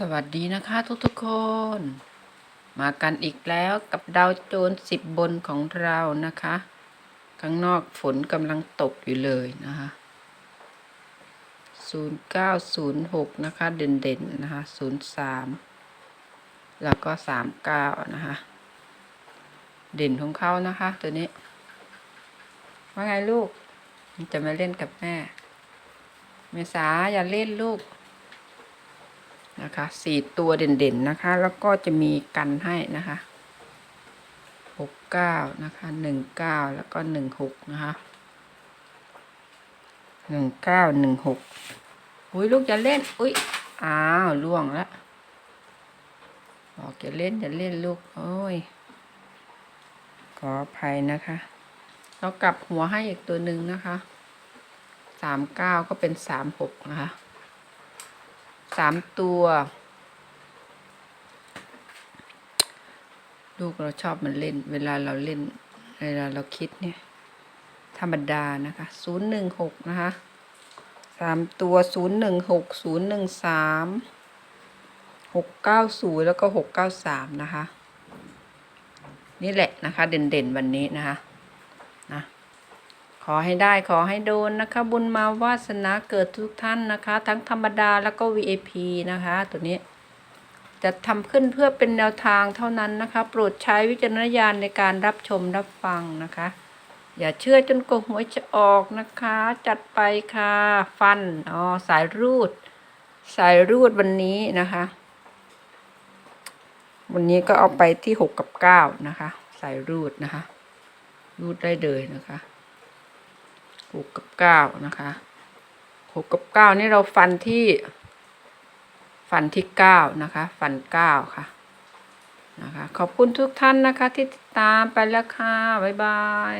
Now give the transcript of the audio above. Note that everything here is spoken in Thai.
สวัสดีนะคะทุกๆคน มากันอีกแล้วกับดาวโจนสิบบนของเรานะคะ ข้างนอกฝนกำลังตกอยู่เลยนะคะศูนย์เก้าศูนย์หกนะคะ เด่นๆนะคะศูนย์สามแล้วก็สามเก้านะคะ เด่นของเขานะคะ ตัวนี้ ว่าไงลูก จะมาเล่นกับแม่ เมษาอย่าเล่นลูก นะคะสี่ตัวเด่นๆนะคะ แล้วก็จะมีกันให้นะคะหกเก้านะคะหนึ่งเก้าแล้วก็หนึ่งหกนะคะหนึ่งเก้าหนึ่งหกอุ้ยลูกจะเล่น อุ้ยอ้าวล่วงละบอกจะเล่นจะเล่นลูกโอ้ยขออภัยนะคะ เรากลับหัวให้อีกตัวหนึ่งนะคะสามเก้าก็เป็นสามหกนะคะ สามตัว ลูกเราชอบมันเล่น เวลาเราเล่น เวลาเราคิดเนี่ย ธรรมดานะคะศูนย์หนึ่งหกนะคะสามตัวศูนย์หนึ่งหกศูนย์หนึ่งสามหกเก้าศูนย์แล้วก็หกเก้าสามนะคะ นี่แหละนะคะ เด่นๆวันนี้นะคะนะ ขอให้ได้ขอให้โดนนะคะ บุญมาวาสนาเกิดทุกท่านนะคะ ทั้งธรรมดาแล้วก็ VIP นะคะ ตัวนี้จะทำขึ้นเพื่อเป็นแนวทางเท่านั้นนะคะ โปรดใช้วิจารณญาณในการรับชมรับฟังนะคะ อย่าเชื่อจนกว่าหวยจะออกนะคะ จัดไปค่ะ ฟันอ๋อสายรูด สายรูดวันนี้นะคะ วันนี้ก็เอาไปที่หกกับเก้านะคะ สายรูดนะคะ รูดได้เลยนะคะ หกกับเก้านะคะหกกับเก้านี่เราฟันที่ ฟันที่เก้านะคะ ฟันเก้าค่ะนะคะ ขอบคุณทุกท่านนะคะที่ติดตามไปแล้วค่ะ บ๊ายบาย